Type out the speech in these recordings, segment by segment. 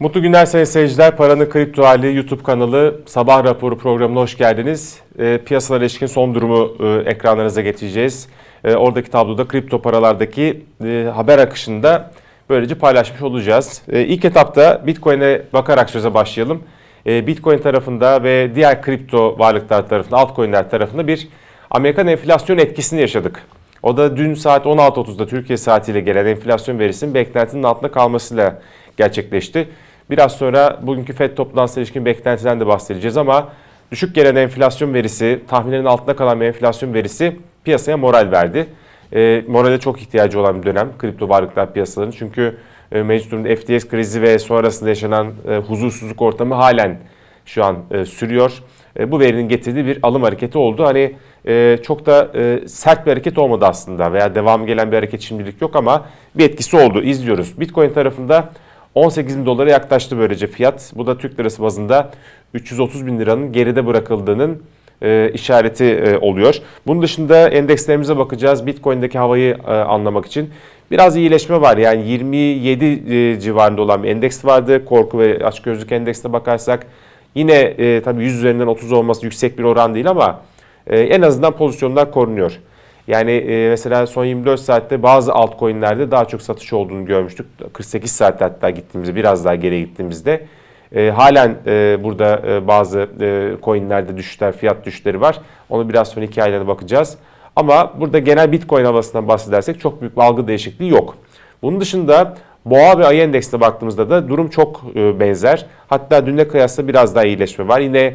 Mutlu günler sayın seyirciler. Paranın Kripto Hali YouTube kanalı Sabah Raporu programına hoş geldiniz. E, piyasalara ilişkin son durumu e, ekranlarınıza getireceğiz. E, oradaki tabloda kripto paralardaki e, haber akışında böylece paylaşmış olacağız. E, ilk etapta Bitcoin'e bakarak söze başlayalım. E, Bitcoin tarafında ve diğer kripto varlıklar tarafında, altcoin'ler tarafında bir Amerikan enflasyon etkisini yaşadık. O da dün saat 16.30'da Türkiye saatiyle gelen enflasyon verisinin beklentinin altında kalmasıyla gerçekleşti. Biraz sonra bugünkü FED toplantısına ilişkin beklentiden de bahsedeceğiz ama düşük gelen enflasyon verisi, tahminlerin altında kalan bir enflasyon verisi piyasaya moral verdi. E, morale çok ihtiyacı olan bir dönem kripto varlıklar piyasalarının. Çünkü e, mevcut durumda FTX krizi ve sonrasında yaşanan e, huzursuzluk ortamı halen şu an e, sürüyor. E, bu verinin getirdiği bir alım hareketi oldu. Hani e, çok da e, sert bir hareket olmadı aslında veya devam gelen bir hareket şimdilik yok ama bir etkisi oldu. İzliyoruz. Bitcoin tarafında 18 bin dolara yaklaştı böylece fiyat. Bu da Türk lirası bazında 330 bin liranın geride bırakıldığının e, işareti e, oluyor. Bunun dışında endekslerimize bakacağız. Bitcoin'deki havayı e, anlamak için. Biraz iyileşme var. Yani 27 e, civarında olan bir endeks vardı. Korku ve açgözlük endeksine bakarsak yine e, tabii 100 üzerinden 30 olması yüksek bir oran değil ama e, en azından pozisyonlar korunuyor. Yani e, mesela son 24 saatte bazı altcoin'lerde daha çok satış olduğunu görmüştük. 48 saatte hatta gittiğimizde biraz daha geriye gittiğimizde e, halen e, burada bazı e, coin'lerde düşüşler, fiyat düşüşleri var. Onu biraz sonra hikayelerine bakacağız. Ama burada genel Bitcoin havasından bahsedersek çok büyük bir algı değişikliği yok. Bunun dışında Boğa ve Ay endeksine baktığımızda da durum çok benzer. Hatta dünle kıyasla biraz daha iyileşme var. Yine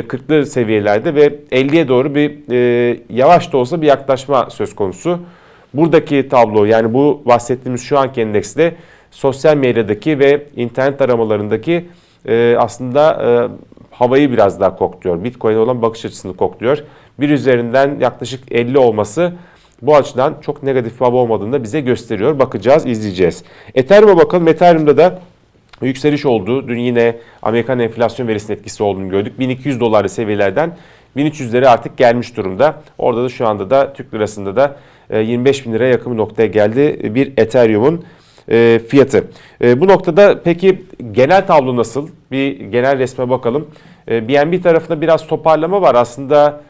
40'lı seviyelerde ve 50'ye doğru bir e, yavaş da olsa bir yaklaşma söz konusu. Buradaki tablo yani bu bahsettiğimiz şu anki endekste sosyal medyadaki ve internet aramalarındaki e, aslında e, havayı biraz daha kokluyor. Bitcoin'e olan bakış açısını kokluyor. Bir üzerinden yaklaşık 50 olması bu açıdan çok negatif bir hava olmadığını da bize gösteriyor. Bakacağız, izleyeceğiz. Ethereum'a bakalım. Ethereum'da da yükseliş oldu. Dün yine Amerikan enflasyon verisinin etkisi olduğunu gördük. 1200 dolarlı seviyelerden 1300'lere artık gelmiş durumda. Orada da şu anda da Türk lirasında da 25 e, bin liraya yakın bir noktaya geldi bir Ethereum'un e, fiyatı. E, bu noktada peki genel tablo nasıl? Bir genel resme bakalım. BNB tarafında biraz toparlama var. Aslında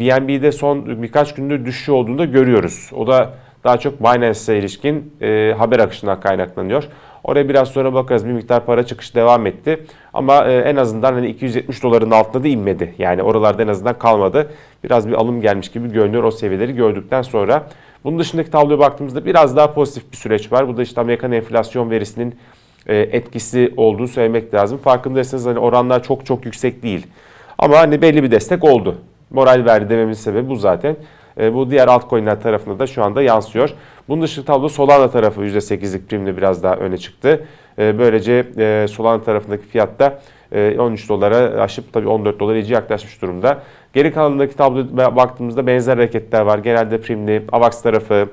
BNB'de son birkaç gündür düşüş olduğunu da görüyoruz. O da daha çok Binance'e ilişkin haber akışından kaynaklanıyor. Oraya biraz sonra bakarız. Bir miktar para çıkış devam etti. Ama e, en azından hani 270 doların altında da inmedi. Yani oralarda en azından kalmadı. Biraz bir alım gelmiş gibi görünüyor o seviyeleri gördükten sonra. Bunun dışındaki tabloya baktığımızda biraz daha pozitif bir süreç var. Bu da işte Amerikan enflasyon verisinin e, etkisi olduğunu söylemek lazım. Farkındaysanız hani oranlar çok çok yüksek değil. Ama hani belli bir destek oldu. Moral verdi dememin sebebi bu zaten. E, bu diğer altcoin'ler tarafında da şu anda yansıyor. Bunun dışında tablo Solana tarafı %8'lik primle biraz daha öne çıktı. E, böylece e, Solana tarafındaki fiyatta 13 dolara aşıp tabii 14 dolara iyice yaklaşmış durumda. Geri kalanındaki tabloya baktığımızda benzer hareketler var. Genelde primli Avax tarafı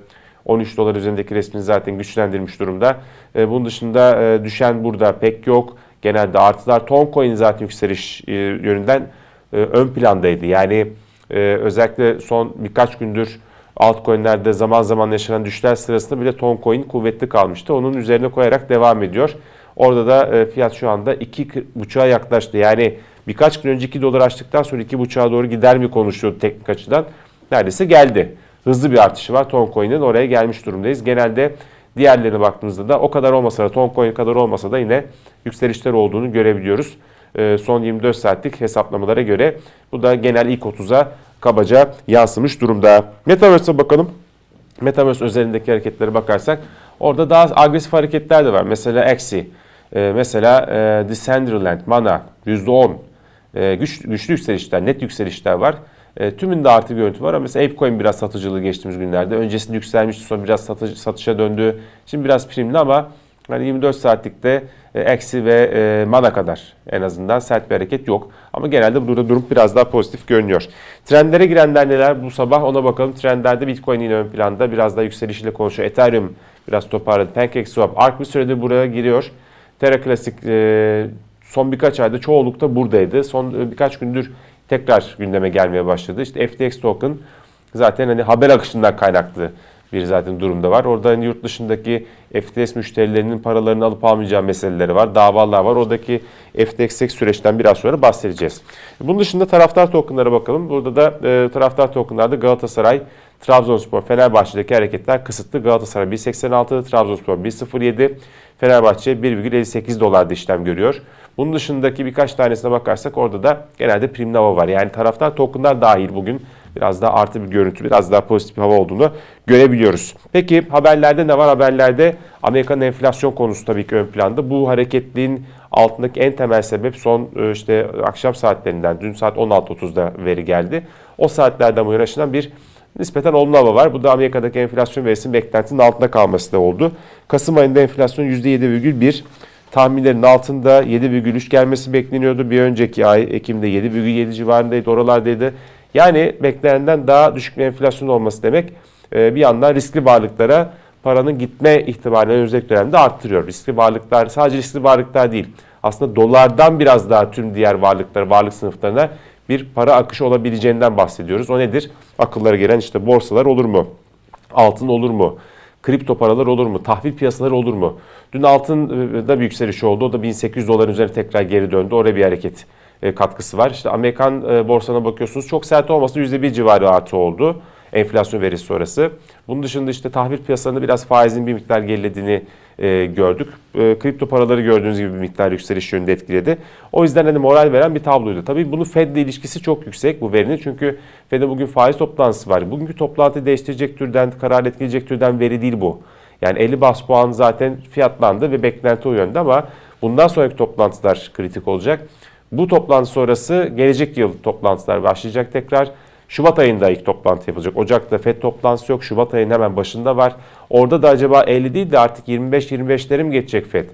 13 dolar üzerindeki resmini zaten güçlendirmiş durumda. Bunun dışında düşen burada pek yok. Genelde artılar. Toncoin zaten yükseliş yönünden ön plandaydı. Yani özellikle son birkaç gündür altcoin'lerde zaman zaman yaşanan düşler sırasında bile Toncoin kuvvetli kalmıştı. Onun üzerine koyarak devam ediyor. Orada da e, fiyat şu anda 2.5'a yaklaştı. Yani birkaç gün önce 2 dolar açtıktan sonra 2.5'a doğru gider mi konuşuyordu teknik açıdan. Neredeyse geldi. Hızlı bir artışı var Toncoin'in oraya gelmiş durumdayız. Genelde diğerlerine baktığımızda da o kadar olmasa da Toncoin kadar olmasa da yine yükselişler olduğunu görebiliyoruz. E, son 24 saatlik hesaplamalara göre bu da genel ilk 30'a kabaca yansımış durumda. Metaverse'e bakalım. Metaverse özelindeki hareketlere bakarsak orada daha agresif hareketler de var. Mesela Axie, e, mesela e, Decentraland, Mana %10 e, güç, güçlü yükselişler, net yükselişler var. E, tümünde artı görüntü var ama mesela Apecoin biraz satıcılığı geçtiğimiz günlerde. Öncesinde yükselmişti sonra biraz satış, satışa döndü. Şimdi biraz primli ama yani 24 saatlikte e, eksi ve e, mana kadar en azından sert bir hareket yok. Ama genelde burada durum biraz daha pozitif görünüyor. Trendlere girenler neler bu sabah ona bakalım. Trendlerde Bitcoin yine ön planda biraz daha yükselişiyle konuşuyor. Ethereum biraz toparladı. PancakeSwap, Ark bir süredir buraya giriyor. Terra Classic e, son birkaç ayda çoğunlukta buradaydı. Son birkaç gündür tekrar gündeme gelmeye başladı. İşte FTX token zaten hani haber akışından kaynaklı bir zaten durumda var. Orada hani yurt dışındaki FTX müşterilerinin paralarını alıp almayacağı meseleleri var. Davalar var. Oradaki FTX süreçten biraz sonra bahsedeceğiz. Bunun dışında taraftar tokenlara bakalım. Burada da e, taraftar tokenlarda Galatasaray, Trabzonspor, Fenerbahçe'deki hareketler kısıtlı. Galatasaray 1.86, Trabzonspor 1.07, Fenerbahçe 1,58 dolarda işlem görüyor. Bunun dışındaki birkaç tanesine bakarsak orada da genelde prim hava var. Yani taraftar tokenlar dahil bugün biraz daha artı bir görüntü, biraz daha pozitif bir hava olduğunu görebiliyoruz. Peki haberlerde ne var? Haberlerde Amerika'nın enflasyon konusu tabii ki ön planda. Bu hareketliğin altındaki en temel sebep son e, işte akşam saatlerinden, dün saat 16.30'da veri geldi. O saatlerden bu bir nispeten olumlu hava var. Bu da Amerika'daki enflasyon verisinin beklentinin altında kalması da oldu. Kasım ayında enflasyon %7,1 tahminlerin altında 7,3 gelmesi bekleniyordu. Bir önceki ay Ekim'de 7,7 civarındaydı, oralardaydı. Yani beklenenden daha düşük bir enflasyon olması demek e, bir yandan riskli varlıklara paranın gitme ihtimalini önümüzdeki dönemde arttırıyor. Riskli varlıklar sadece riskli varlıklar değil. Aslında dolardan biraz daha tüm diğer varlıklar, varlık sınıflarına bir para akışı olabileceğinden bahsediyoruz. O nedir? Akıllara gelen işte borsalar olur mu? Altın olur mu? Kripto paralar olur mu? Tahvil piyasaları olur mu? Dün altında bir yükseliş oldu. O da 1800 doların üzerine tekrar geri döndü. Oraya bir hareket e, katkısı var. İşte Amerikan e, borsana bakıyorsunuz çok sert olmasa %1 civarı artı oldu. Enflasyon verisi sonrası. Bunun dışında işte tahvil piyasalarında biraz faizin bir miktar gerilediğini e, gördük. E, kripto paraları gördüğünüz gibi bir miktar yükseliş yönünde etkiledi. O yüzden hani moral veren bir tabloydu. Tabii bunu Fed ile ilişkisi çok yüksek bu verinin. Çünkü Fed'in bugün faiz toplantısı var. Bugünkü toplantı değiştirecek türden, karar etkileyecek türden veri değil bu. Yani 50 bas puan zaten fiyatlandı ve beklenti o yönde ama bundan sonraki toplantılar kritik olacak. Bu toplantı sonrası gelecek yıl toplantılar başlayacak tekrar. Şubat ayında ilk toplantı yapılacak. Ocak'ta FED toplantısı yok. Şubat ayının hemen başında var. Orada da acaba 50 değil de artık 25-25'lere mi geçecek FED?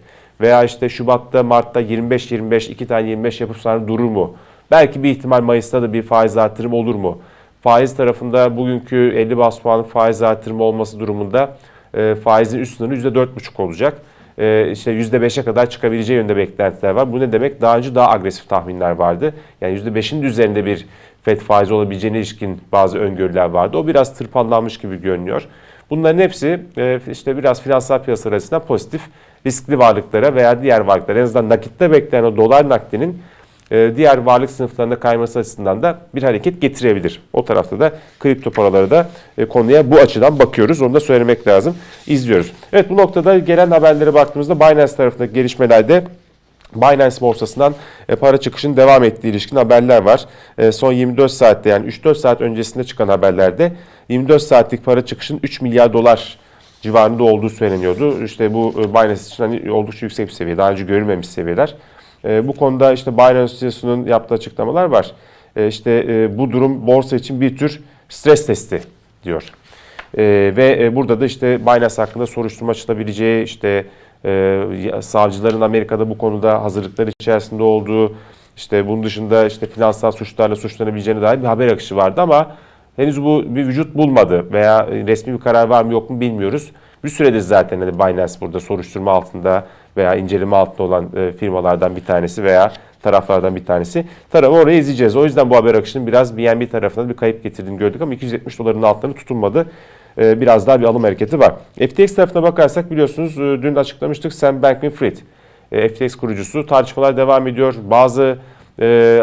Veya işte Şubat'ta, Mart'ta 25-25, iki tane 25 yapıp sonra durur mu? Belki bir ihtimal Mayıs'ta da bir faiz artırım olur mu? Faiz tarafında bugünkü 50 bas puanlık faiz artırımı olması durumunda e, faizin üst sınırı %4,5 olacak. E, işte %5'e kadar çıkabileceği yönde beklentiler var. Bu ne demek? Daha önce daha agresif tahminler vardı. Yani %5'in üzerinde bir FED faizi olabileceğine ilişkin bazı öngörüler vardı. O biraz tırpanlanmış gibi görünüyor. Bunların hepsi e, işte biraz finansal piyasalar arasında pozitif riskli varlıklara veya diğer varlıklara en azından nakitte bekleyen o dolar nakdinin diğer varlık sınıflarında kayması açısından da bir hareket getirebilir. O tarafta da kripto paraları da e, konuya bu açıdan bakıyoruz. Onu da söylemek lazım. İzliyoruz. Evet bu noktada gelen haberlere baktığımızda Binance tarafındaki gelişmelerde Binance borsasından e, para çıkışının devam ettiği ilişkin haberler var. E, son 24 saatte yani 3-4 saat öncesinde çıkan haberlerde 24 saatlik para çıkışın 3 milyar dolar civarında olduğu söyleniyordu. İşte bu Binance için hani oldukça yüksek bir seviye. Daha önce görülmemiş seviyeler. Bu konuda işte Binance CEO'sunun yaptığı açıklamalar var. İşte bu durum borsa için bir tür stres testi diyor. Ve burada da işte Binance hakkında soruşturma açılabileceği işte ee, savcıların Amerika'da bu konuda hazırlıklar içerisinde olduğu, işte bunun dışında işte finansal suçlarla suçlanabileceğine dair bir haber akışı vardı ama henüz bu bir vücut bulmadı veya resmi bir karar var mı yok mu bilmiyoruz. Bir süredir zaten hani Binance burada soruşturma altında veya inceleme altında olan e, firmalardan bir tanesi veya taraflardan bir tanesi. Tarafı oraya izleyeceğiz. O yüzden bu haber akışının biraz BNB tarafına bir kayıp getirdiğini gördük ama 270 doların altlarını tutunmadı. E, biraz daha bir alım hareketi var. FTX tarafına bakarsak biliyorsunuz e, dün açıklamıştık Sam Bankman-Fried. E, FTX kurucusu tartışmalar devam ediyor. Bazı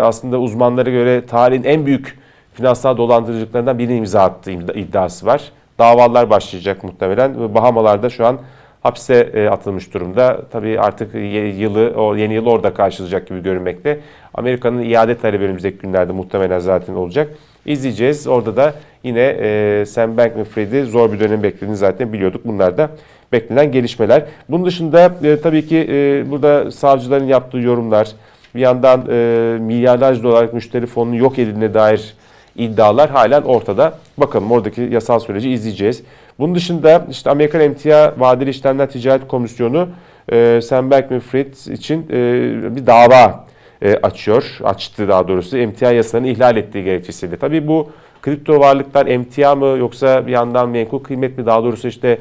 aslında uzmanlara göre tarihin en büyük finansal dolandırıcılıklarından birini imza attığı iddiası var. Davalar başlayacak muhtemelen. Bahamalarda şu an hapse atılmış durumda. Tabii artık yılı, o yeni yıl orada karşılayacak gibi görünmekte. Amerika'nın iade talebi önümüzdeki günlerde muhtemelen zaten olacak. İzleyeceğiz. Orada da yine e, Sam Bankman-Fried'i zor bir dönem beklediğini zaten biliyorduk. Bunlar da beklenen gelişmeler. Bunun dışında e, tabii ki e, burada savcıların yaptığı yorumlar, bir yandan e, milyarlarca dolarlık müşteri fonunun yok edildiğine dair iddialar halen ortada. Bakalım oradaki yasal süreci izleyeceğiz. Bunun dışında işte Amerikan Emtia Vadeli İşlemler Ticaret Komisyonu e, Sam Bankman-Fried için e, bir dava e, açıyor. Açtı daha doğrusu emtia yasalarını ihlal ettiği gerekçesiyle. Tabii bu kripto varlıklar emtia mı yoksa bir yandan menkul kıymet mi daha doğrusu işte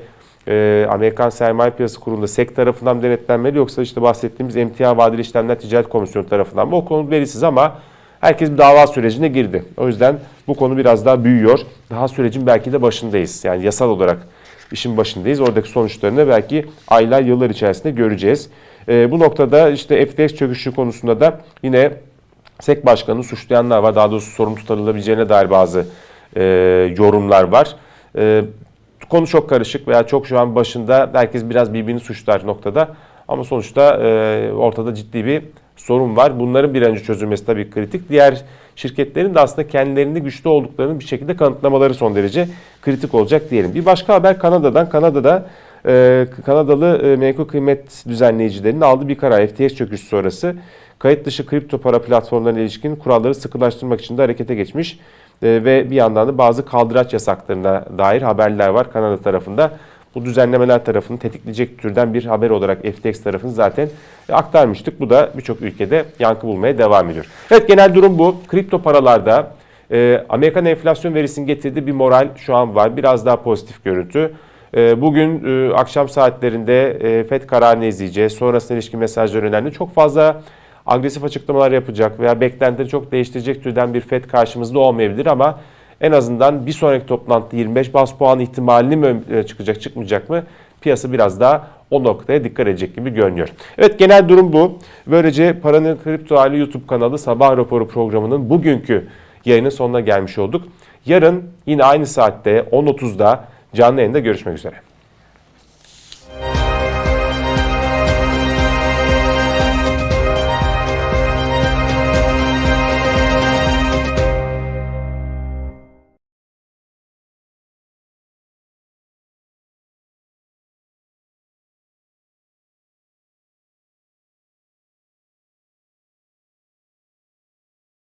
e, Amerikan Sermaye Piyasası Kurulu'nda SEC tarafından denetlenmeli yoksa işte bahsettiğimiz emtia vadeli işlemler ticaret komisyonu tarafından mı o konu belirsiz ama herkes bir dava sürecine girdi. O yüzden bu konu biraz daha büyüyor. Daha sürecin belki de başındayız. Yani yasal olarak işin başındayız. Oradaki sonuçlarını belki aylar, yıllar içerisinde göreceğiz. E, bu noktada işte FTX çöküşü konusunda da yine SEC Başkanı'nı suçlayanlar var. Daha doğrusu sorumlu tutulabileceğine dair bazı e, yorumlar var. E, konu çok karışık veya çok şu an başında herkes biraz birbirini suçlar noktada. Ama sonuçta e, ortada ciddi bir sorun var. Bunların bir önce çözülmesi tabii kritik. Diğer şirketlerin de aslında kendilerinde güçlü olduklarını bir şekilde kanıtlamaları son derece kritik olacak diyelim. Bir başka haber Kanada'dan. Kanada'da e, Kanadalı e, menkul kıymet düzenleyicilerinin aldığı bir karar FTX çöküşü sonrası kayıt dışı kripto para platformlarına ilişkin kuralları sıkılaştırmak için de harekete geçmiş. E, ve bir yandan da bazı kaldıraç yasaklarına dair haberler var Kanada tarafında. Bu düzenlemeler tarafını tetikleyecek türden bir haber olarak FTX tarafını zaten aktarmıştık. Bu da birçok ülkede yankı bulmaya devam ediyor. Evet genel durum bu. Kripto paralarda e, Amerikan enflasyon verisinin getirdiği bir moral şu an var. Biraz daha pozitif görüntü. E, bugün e, akşam saatlerinde e, FED kararını izleyeceğiz. Sonrasında ilişkin mesajlar önemli. Çok fazla agresif açıklamalar yapacak veya beklentileri çok değiştirecek türden bir FED karşımızda olmayabilir ama en azından bir sonraki toplantıda 25 bas puan ihtimalini mi çıkacak çıkmayacak mı piyasa biraz daha o noktaya dikkat edecek gibi görünüyor. Evet genel durum bu. Böylece Paranın Kripto Hali YouTube kanalı Sabah Raporu programının bugünkü yayının sonuna gelmiş olduk. Yarın yine aynı saatte 10.30'da canlı yayında görüşmek üzere.